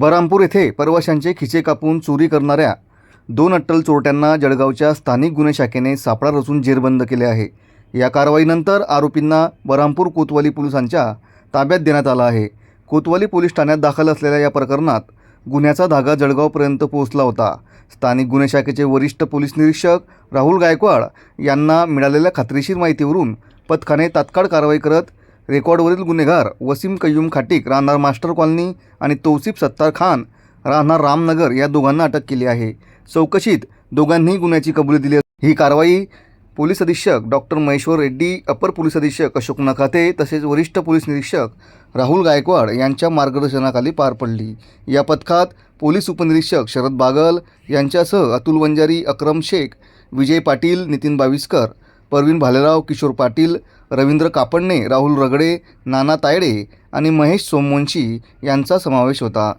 बरामपूर येथे परवाशांचे खिचे कापून चोरी करणाऱ्या दोन अट्टल चोरट्यांना जळगावच्या स्थानिक गुन्हे शाखेने सापळा रचून जेरबंद केले आहे. या कारवाईनंतर आरोपींना बरामपूर कोतवाली पोलिसांच्या ताब्यात देण्यात आला आहे. कोतवाली पोलीस ठाण्यात दाखल असलेल्या या प्रकरणात गुन्ह्याचा धागा जळगावपर्यंत पोहोचला होता. स्थानिक गुन्हे शाखेचे वरिष्ठ पोलीस निरीक्षक राहुल गायकवाड यांना मिळालेल्या खात्रीशीर माहितीवरून पथकाने तात्काळ कारवाई करत रेकॉर्डवरील गुन्हेगार वसीम कय्यूम खाटीक राहणार मास्टर कॉलनी आणि तौसिफ सत्तार खान राहणार रामनगर या दोघांना अटक केली आहे. चौकशीत दोघांनीही गुन्ह्याची कबुली दिली ही कारवाई पोलीस अधीक्षक डॉक्टर महेश्वर रेड्डी अपर पोलीस अधीक्षक अशोक नखाते तसेच वरिष्ठ पोलीस निरीक्षक राहुल गायकवाड यांच्या मार्गदर्शनाखाली पार पडली. या पथकात पोलीस उपनिरीक्षक शरद बागल यांच्यासह अतुल वंजारी अक्रम शेख विजय पाटील नितीन बाविस्कर परवीन भालेराव किशोर पाटील रवींद्र कापडणे राहुल रगडे नाना तायडे आणि महेश सोमवंशी यांचा समावेश होता.